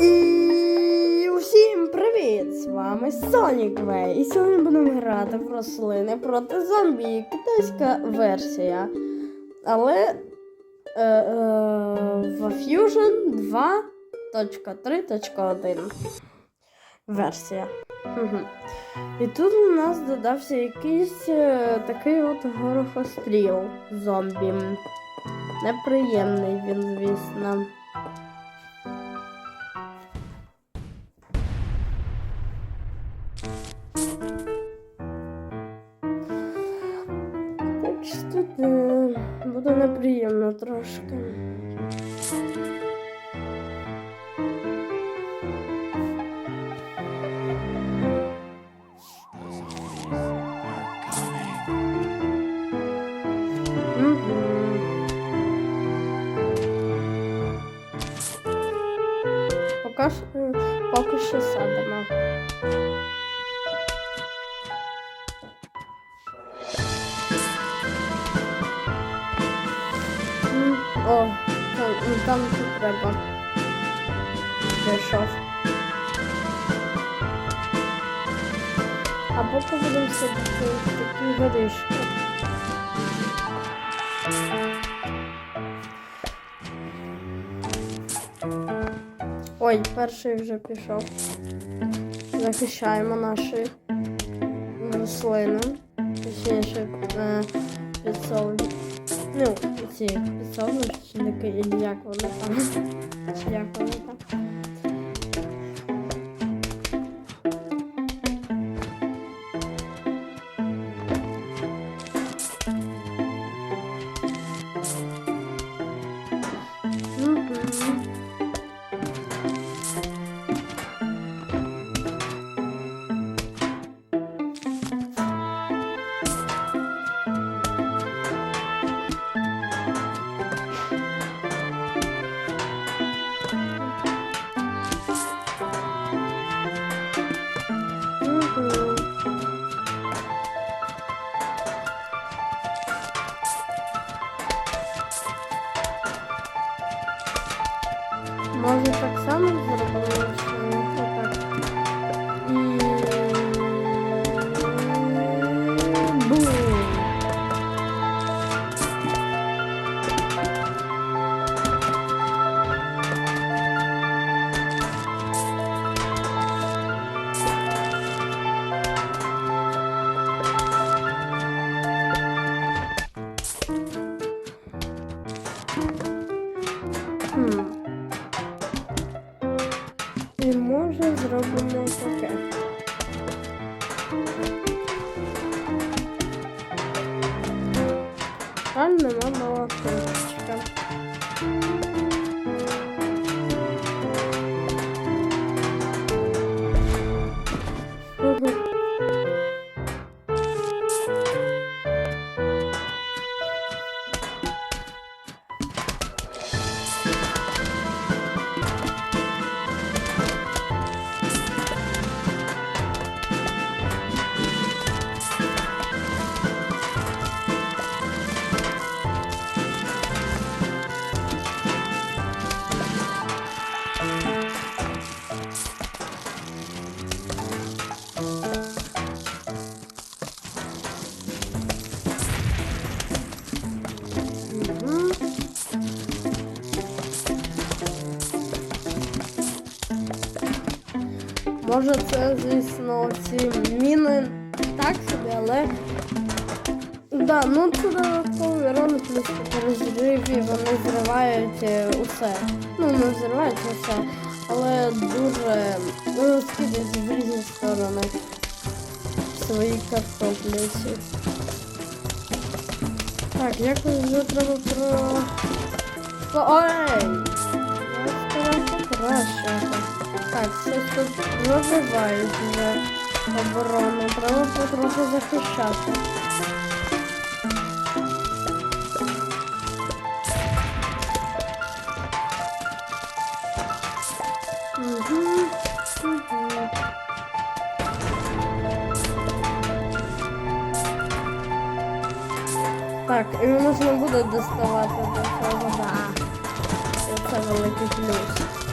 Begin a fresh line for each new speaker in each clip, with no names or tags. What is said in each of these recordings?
І привіт! З вами Sonic Way. І сьогодні будемо грати в рослини проти зомбі. Китайська версія. Але е, е, в Fusion 2.3.1 версія. І тут у нас додався якийсь е, такий от горохостріл зомбі. Неприємний він, звісно. Так що тут е, буде неприємно трошки. Пішов. А поки будемо сидіти такі горішки. Ой, перший вже пішов. Захищаємо наші рослини. Точніше, е, підсолнечники. Ну, ці підсолнечники, і як вони там. Як вони там. Може так само зробимо, Може це, звісно, ці міни так собі, але. Да, ну це додатковий ролик плюс розриві, вони зривають е, усе. Ну, не зривають усе, але дуже ну, в різні сторони свої картоплі. Так, якось вже треба про. Ой! Покращувати. Так, щось тут розвивають вже оборону. Треба потроху захищати. Мгм, мгм. Так, і можна буде доставати до цього, да. Це великий плюс.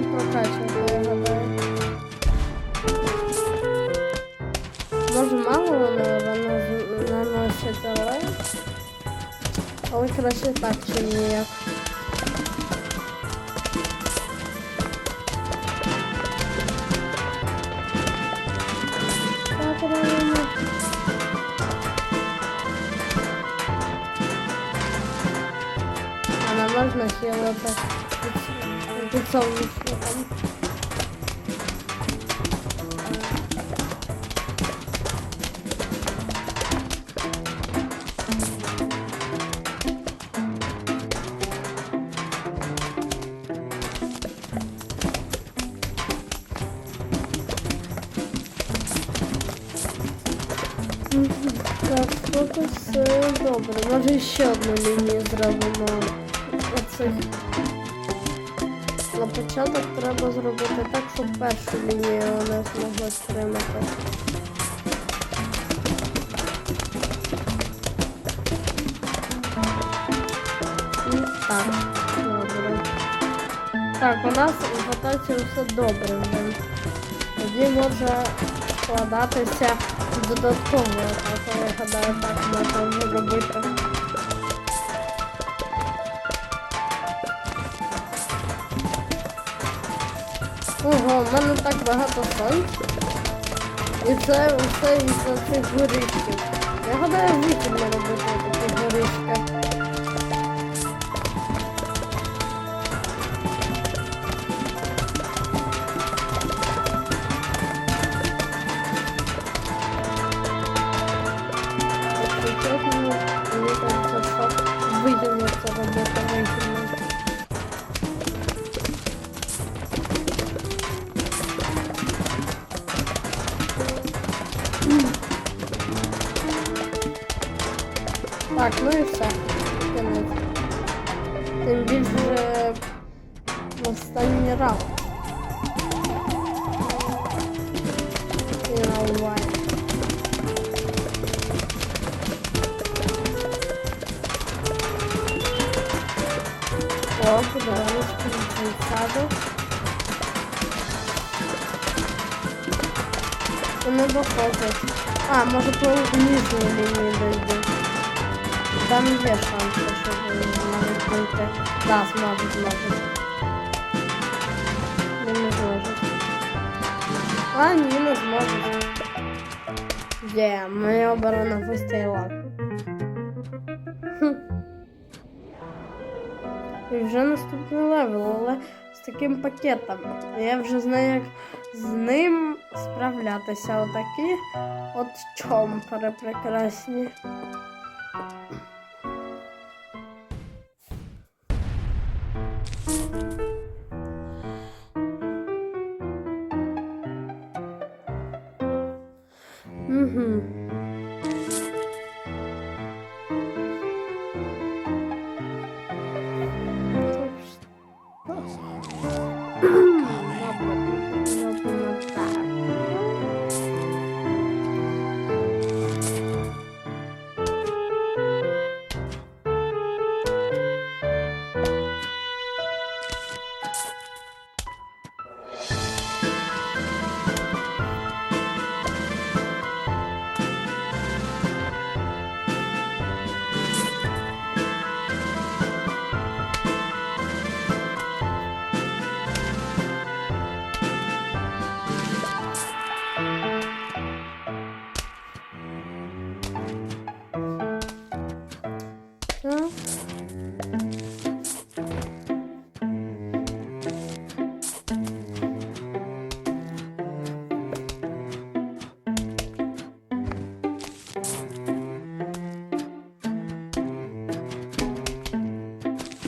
Треба прокачувати, я гадаю. Може мало вони нано- наносять, але. Краще так, чи ніяк. Так, правильно. А не можна під сонячником. Так, все добре. Може ще одну лінію зробимо. Оцих. Початок треба зробити так, щоб першу лінію вони змогли стримати. І так, добре. Так, у нас в ротації все добре. Тоді може складатися додатково атака, я гадаю, так можна зробити. Ого, в мене так багато сонця. І це все із-за цих горішків. Я гадаю, вихідно робити такі горішки. Не доходить. А, може по нижній лінії дойду. Там є шанси, що вони можуть пройти. Да, зможуть, зможуть. Не, не зможуть. А, ні, не зможуть. Є, моя оборона вистояла. І вже наступний левел, але з таким пакетом. Я вже знаю, як з ним справлятися. Отакі от чомпери прекрасні.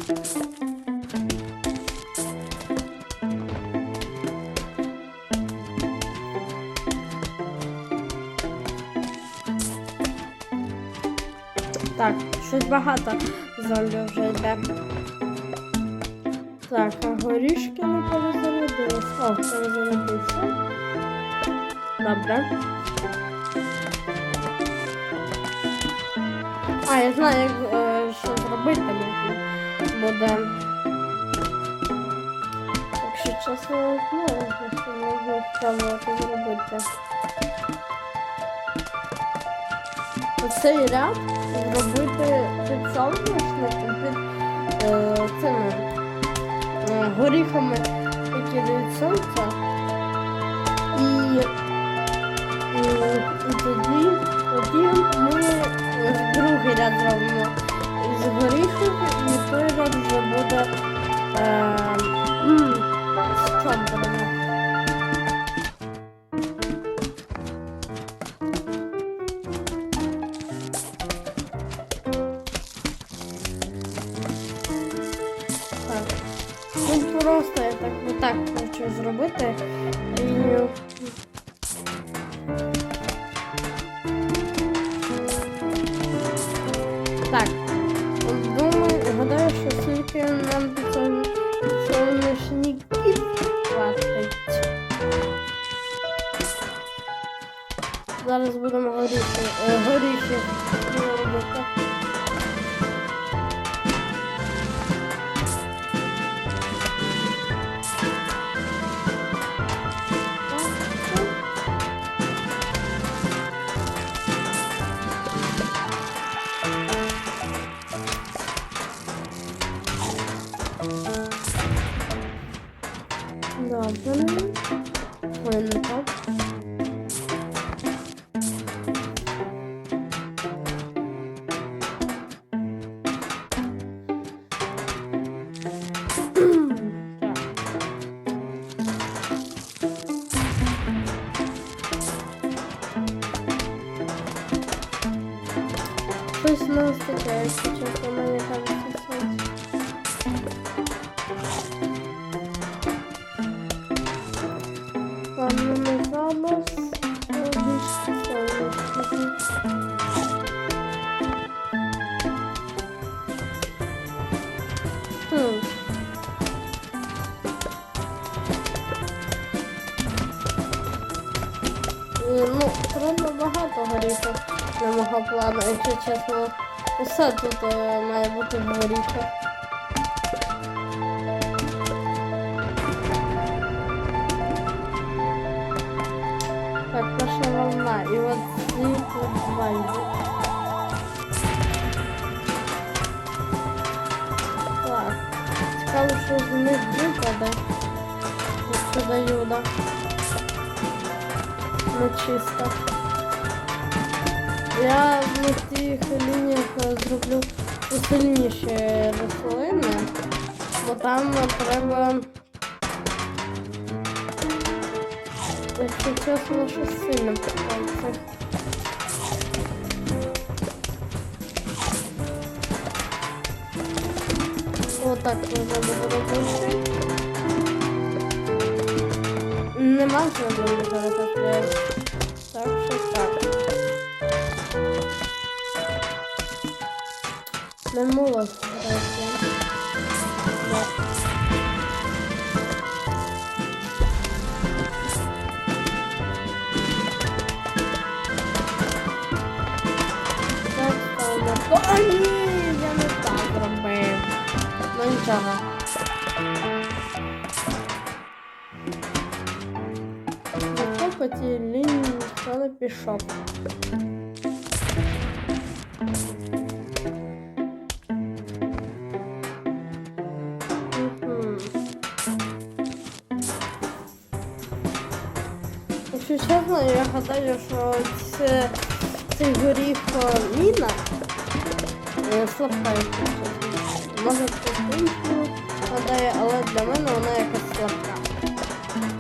Так, щось багато зомбі вже йде. Так, а горішки не перезарядились. О, перезарядився. Добре. А, я знаю, як е, що зробити буде. чесно, не знаю, що можна спробувати зробити. Оцей ряд зробити під соняшник, під е, цими е, горіхами, які дають сонце. І, і, і тоді, тоді ми другий ряд зробимо з горіхів, і ряд вже буде е, з чим будемо. Так. Ну просто я так вот так хочу зробити. І... Щось у нас таке, якщо чесно, Усе тут е, має бути в горіхах. Так, перша волна. І от ці тут два йдуть. Так. Цікаво, що з них випаде. Якщо даю, да? Не чисто. Я на цих лініях е, зроблю сильніші рослини, бо там треба Якщо чесно, що сильно питається. Отак буде робити. Нема зробити зараз Не молодь зробити. Так. Так, стало. О, ні, я не так зробив. Ну нічого. Ніхто по цій лінії ніхто не пішов. Чесно, що це цей горіх е, міна е, слабка, якщо. Може іншому гадає, але для мене вона якась слабка.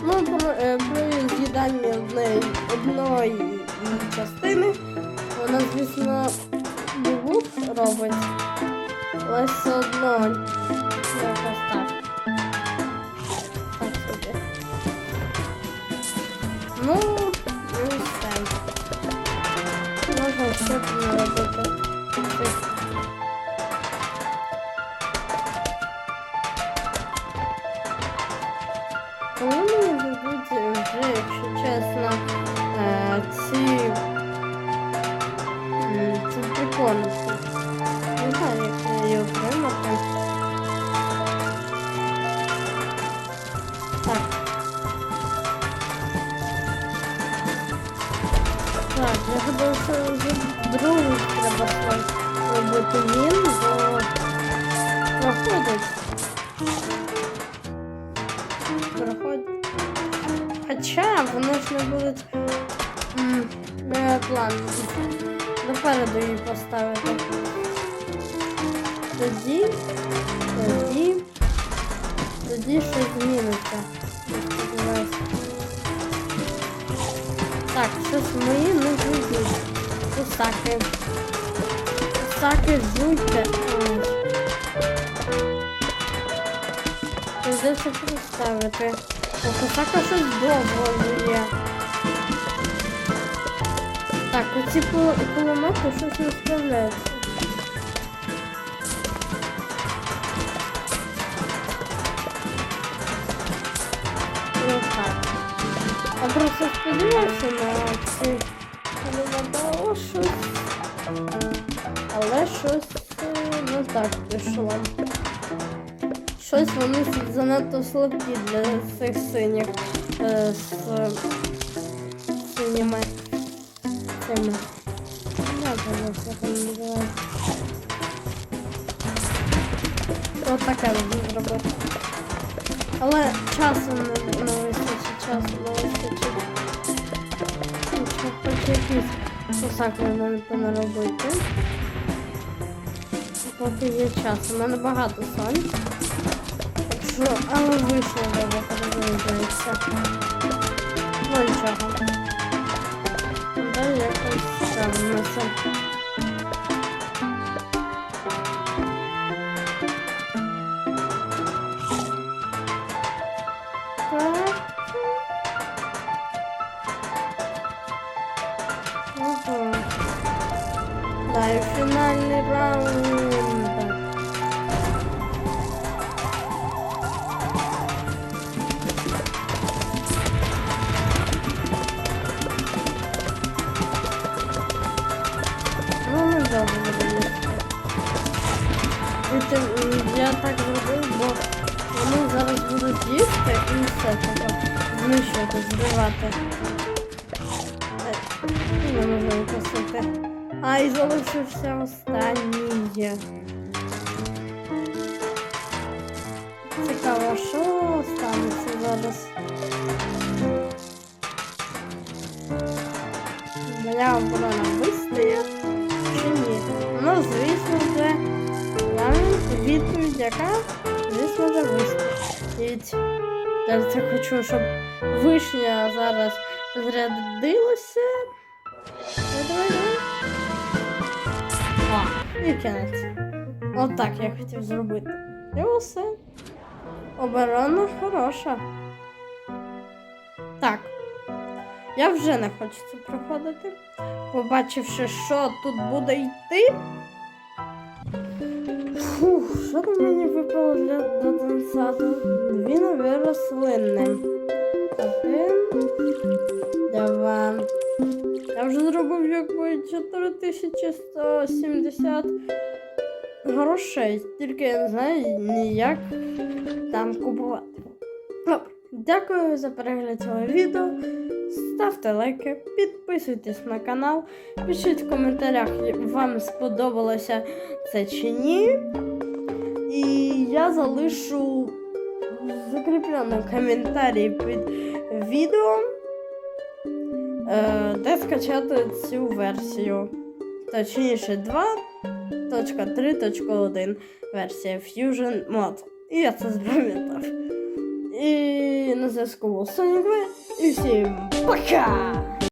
Ну, про, е, при з'їданні одної, одної частини вона, звісно, бубух робить, але все одно якось так. Так собі. Ну, Можна ще більше другу треба робити він, бо проходить. Проходить. Хоча вони ж не будуть план напереду її поставити. туди тоді, тоді щось зміниться. Так, щось моє не зміниться. Кусаки. Кусаки жуйте. Ой. Придеться поставити. О, кусака щось довго є. Так, оці кул- кулемети щось не справляються. І отак. Я просто сподівався на ці щось. Але щось е, не так пішло. Щось вони занадто слабкі для цих синіх е, з синіми цими. Я забув, як вони називаються. Ось таке можна зробити. Але часу не, не вистачить, часу не вистачить. Якщо хоч якийсь кусак не понаробити. Поки є час. У мене багато сонь. Що, але вийшло добре, подивитися. Ну нічого. Далі якось все Так. І все таке знищувати, збивати. Не можу викосити. А, і залишився останній. Цікаво, що станеться зараз. Моя оборона вистоє чи ні? Ну, звісно, вже відповідь, яка, звісно, вже вистоїть. Я це хочу, щоб вишня зараз зрядилася. І кінець. Отак я хотів зробити. І усе. Оборона хороша. Так. Я вже не хочу це проходити. Побачивши, що тут буде йти. Фух, що там мені випало для потенціалу? Дві нові рослини. Один. Два. Я вже зробив якби 4170 грошей. Тільки я не знаю ніяк там купувати. Добре. Дякую за перегляд цього відео. Ставте лайки, підписуйтесь на канал, пишіть в коментарях, вам сподобалося це чи ні. І я залишу в закріпленому коментарі під відео, е, де скачати цю версію. Точніше 2.3.1 версія Fusion Mod. І я це запам'ятав. І на зв'язку Sonic І всім пока!